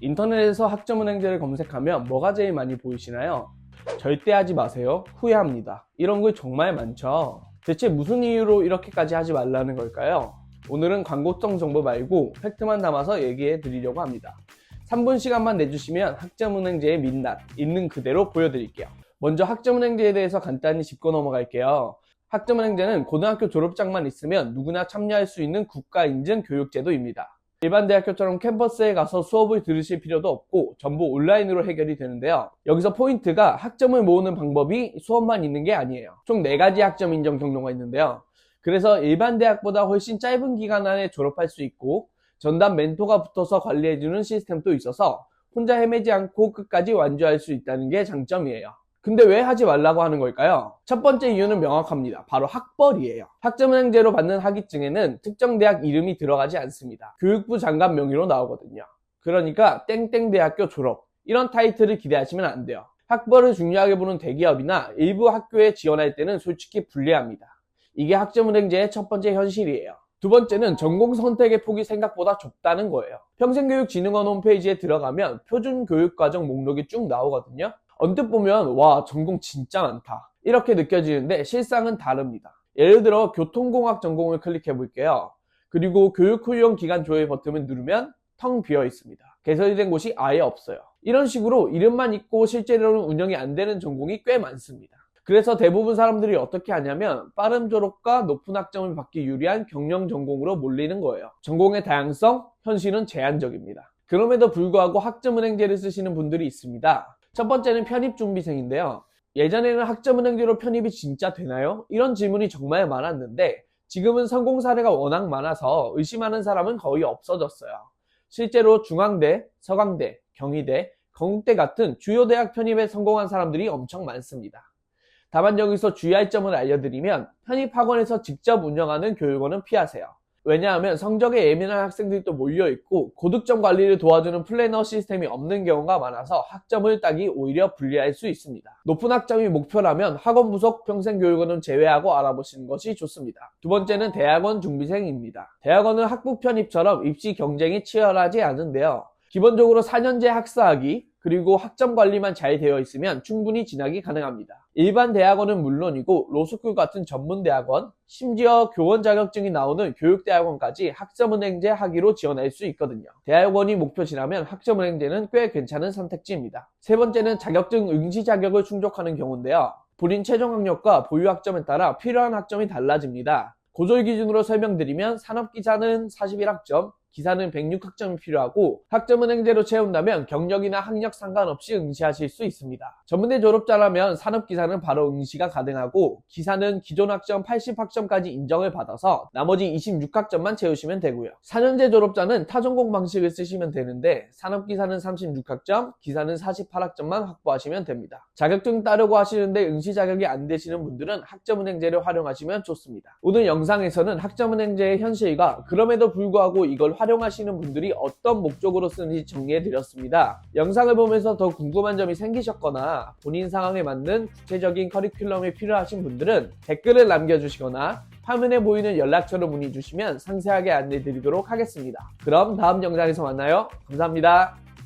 인터넷에서 학점은행제를 검색하면 뭐가 제일 많이 보이시나요? 절대 하지 마세요. 후회합니다. 이런 거 정말 많죠. 대체 무슨 이유로 이렇게까지 하지 말라는 걸까요? 오늘은 광고성 정보 말고 팩트만 담아서 얘기해 드리려고 합니다. 3분 시간만 내주시면 학점은행제의 민낯 있는 그대로 보여드릴게요. 먼저 학점은행제에 대해서 간단히 짚고 넘어갈게요. 학점은행제는 고등학교 졸업장만 있으면 누구나 참여할 수 있는 국가인증 교육제도입니다. 일반 대학교처럼 캠퍼스에 가서 수업을 들으실 필요도 없고 전부 온라인으로 해결이 되는데요. 여기서 포인트가 학점을 모으는 방법이 수업만 있는 게 아니에요. 총 4가지 학점 인정 경로가 있는데요. 그래서 일반 대학보다 훨씬 짧은 기간 안에 졸업할 수 있고 전담 멘토가 붙어서 관리해주는 시스템도 있어서 혼자 헤매지 않고 끝까지 완주할 수 있다는 게 장점이에요. 근데 왜 하지 말라고 하는 걸까요? 첫 번째 이유는 명확합니다. 바로 학벌이에요. 학점은행제로 받는 학위증에는 특정 대학 이름이 들어가지 않습니다. 교육부 장관 명의로 나오거든요. 그러니까 땡땡대학교 졸업 이런 타이틀을 기대하시면 안 돼요. 학벌을 중요하게 보는 대기업이나 일부 학교에 지원할 때는 솔직히 불리합니다. 이게 학점은행제의 첫 번째 현실이에요. 두 번째는 전공 선택의 폭이 생각보다 좁다는 거예요. 평생교육진흥원 홈페이지에 들어가면 표준 교육과정 목록이 쭉 나오거든요. 언뜻 보면 와 전공 진짜 많다 이렇게 느껴지는데 실상은 다릅니다. 예를 들어 교통공학 전공을 클릭해 볼게요. 그리고 교육 훈련 기간 조회 버튼을 누르면 텅 비어 있습니다. 개설이 된 곳이 아예 없어요. 이런 식으로 이름만 있고 실제로는 운영이 안 되는 전공이 꽤 많습니다. 그래서 대부분 사람들이 어떻게 하냐면 빠른 졸업과 높은 학점을 받기 유리한 경영 전공으로 몰리는 거예요. 전공의 다양성, 현실은 제한적입니다. 그럼에도 불구하고 학점은행제를 쓰시는 분들이 있습니다. 첫 번째는 편입 준비생인데요. 예전에는 학점은행제로 편입이 진짜 되나요? 이런 질문이 정말 많았는데 지금은 성공 사례가 워낙 많아서 의심하는 사람은 거의 없어졌어요. 실제로 중앙대, 서강대, 경희대, 건국대 같은 주요 대학 편입에 성공한 사람들이 엄청 많습니다. 다만 여기서 주의할 점을 알려드리면 편입 학원에서 직접 운영하는 교육원은 피하세요. 왜냐하면 성적에 예민한 학생들이 또 몰려있고 고득점 관리를 도와주는 플래너 시스템이 없는 경우가 많아서 학점을 따기 오히려 불리할 수 있습니다. 높은 학점이 목표라면 학원 부속 평생교육원은 제외하고 알아보시는 것이 좋습니다. 두 번째는 대학원 준비생입니다. 대학원은 학부 편입처럼 입시 경쟁이 치열하지 않은데요. 기본적으로 4년제 학사학위 그리고 학점 관리만 잘 되어 있으면 충분히 진학이 가능합니다. 일반 대학원은 물론이고 로스쿨 같은 전문 대학원, 심지어 교원 자격증이 나오는 교육대학원까지 학점은행제 학위로 지원할 수 있거든요. 대학원이 목표시라면 학점은행제는 꽤 괜찮은 선택지입니다. 세 번째는 자격증 응시 자격을 충족하는 경우인데요. 본인 최종 학력과 보유 학점에 따라 필요한 학점이 달라집니다. 고졸 기준으로 설명드리면 산업기사는 41학점, 기사는 106학점이 필요하고 학점은 행제로 채운다면 경력이나 학력 상관없이 응시하실 수 있습니다. 전문대 졸업자라면 산업기사는 바로 응시가 가능하고 기사는 기존 학점 80학점까지 인정을 받아서 나머지 26학점만 채우시면 되고요. 4년제 졸업자는 타전공 방식을 쓰시면 되는데 산업기사는 36학점, 기사는 48학점만 확보하시면 됩니다. 자격증 따려고 하시는데 응시 자격이 안 되시는 분들은 학점은행제를 활용하시면 좋습니다. 오늘 영상에서는 학점은행제의 현실과 그럼에도 불구하고 이걸 활용하시는 분들이 어떤 목적으로 쓰는지 정리해 드렸습니다. 영상을 보면서 더 궁금한 점이 생기셨거나 본인 상황에 맞는 구체적인 커리큘럼이 필요하신 분들은 댓글을 남겨주시거나 화면에 보이는 연락처로 문의 주시면 상세하게 안내 드리도록 하겠습니다. 그럼 다음 영상에서 만나요. 감사합니다.